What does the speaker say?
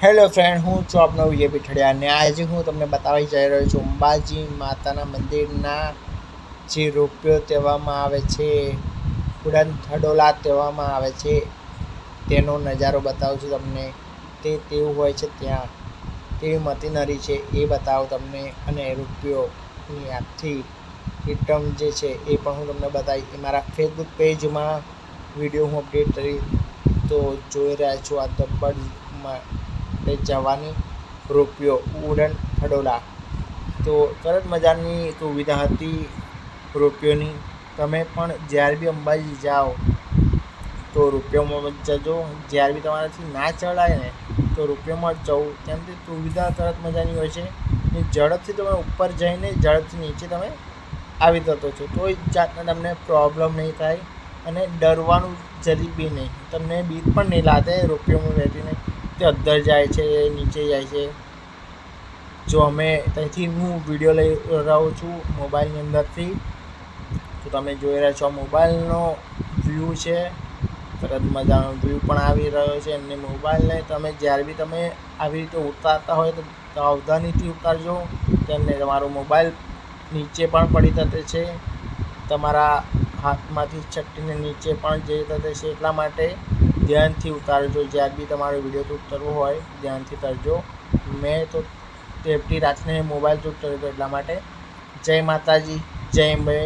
Hello friend હું છું આપનો વિજય પીઠડિયા અને આજે હું તમને બતાવવા જઈ રહ્યો છું અંબાજી માતાના મંદિરના જે રૂપિયો કહેવામાં આવે છે ઉડન થડોલા કહેવામાં આવે છે, તેનો નજારો બતાવું છું તમને. તે તેવું હોય છે ત્યાં? કેવી મતિનરી છે એ બતાવું તમને અને રૂપિયોની આખી સિસ્ટમ જે છે એ પણ હું તમને બતાવીશ. એ મારા ફેસબુક પેજમાં વીડિયો હું અપડેટ કરી તો જોઈ રહ્યા છું આ દબ્બડમાં તે જવાની રૂપિયો ઉડન ખડોલા તો સરસ મજાની સુવિધા હતી રૂપિયોની. તમે પણ જ્યારે બી અંબાજી જાઓ, તો રૂપિયોમાં જજો. જ્યારે બી તમારાથી ના ચડાય ને, તો રૂપિયોમાં જ જવું કેમથી સુવિધા સરસ મજાની હોય છે. ને ઝડપથી તમે ઉપર જઈને ઝડપથી નીચે તમે આવી જતો છો. કોઈ જાતના તમને પ્રોબ્લેમ નહીં થાય અને ડરવાનું જરી બી નહીં. તમને બીક પણ નહીં લાગે રૂપિયોમાં બેસીને તે અંદર જાય છે નીચે જાય છે. જો અમે ત્યાંથી હું વીડિયો લઈ રહ્યો છું મોબાઈલની અંદરથી, તો તમે જોઈ રહ્યા છો મોબાઈલનો વ્યૂ છે. તરત મજાનો વ્યૂ પણ આવી રહ્યો છે એમને મોબાઈલને. તમે જ્યારે બી તમે આવી રીતે ઉતારતા હોય તો સાવધાનીથી ઉતારજો. તેમને તમારો મોબાઈલ નીચે પણ પડી શકે છે. તમારા હાથમાંથી છટ્ટીને નીચે પણ જઈ શકે છે એટલા માટે ધ્યાનથી ઉતારજો. જ્યારે બી તમારે વીડિયો શૂટ કરવો હોય, ધ્યાનથી કરજો. મેં તો સેફટી રાતને મોબાઈલ શૂટ કર્યો હતો એટલા માટે. જય માતાજી, જય અંબે.